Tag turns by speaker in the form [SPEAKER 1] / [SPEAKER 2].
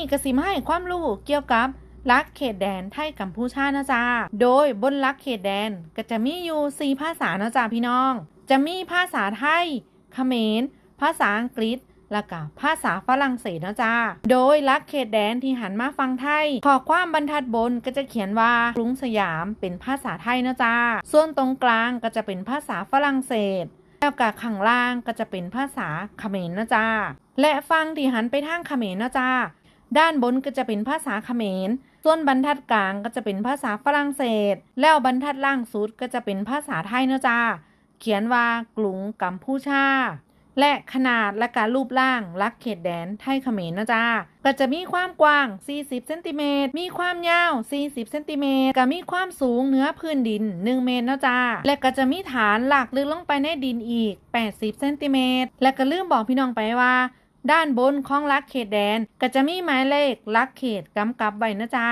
[SPEAKER 1] นี้กสิมาให้ความรู้เกี่ยวกับลักเขตแดนไทยกัมพูชานะจ๊ะโดยบนลักเขตแดนก็จะมีอยู่ 4 ภาษานะจ๊ะพี่น้อง จะมีภาษาไทยเขมร ภาษาอังกฤษและก็ภาษาฝรั่งเศสนะจ๊ะ โดยลักเขตแดนที่หันมาฟังไทย ขอความบรรทัดบนก็จะเขียนว่ากรุงสยามเป็นภาษาไทยนะจ๊ะ ส่วนตรงกลางก็จะเป็นภาษาฝรั่งเศส แล้วก็ข้างล่างก็จะเป็นภาษาเขมรนะจ๊ะ และฟังที่หันไปทางเขมรนะจ๊ะ ด้านบนก็จะเป็นภาษาเขมร ส่วนบรรทัดกลางก็จะเป็นภาษาฝรั่งเศส แล้วบรรทัดล่างสุดก็จะเป็นภาษาไทยนะจ๊ะเขียนว่ากรุงกัมพูชา และขนาดและการรูปร่างลักเขตแดนไทยเขมรนะจ๊ะก็จะมีความกว้าง 40เซนติเมตรมีความยาว 40เซนติเมตรก็มีความสูงเหนือพื้นดิน 1 เมตรนะจ๊ะและก็จะมีฐานหลักลึกลงไปในดินอีก 80เซนติเมตรและก็ลืมบอกพี่น้องไปว่า ด้านบนของลักเขตแดนก็จะมีหมายเลขลักเขตกำกับไว้นะจ๊ะ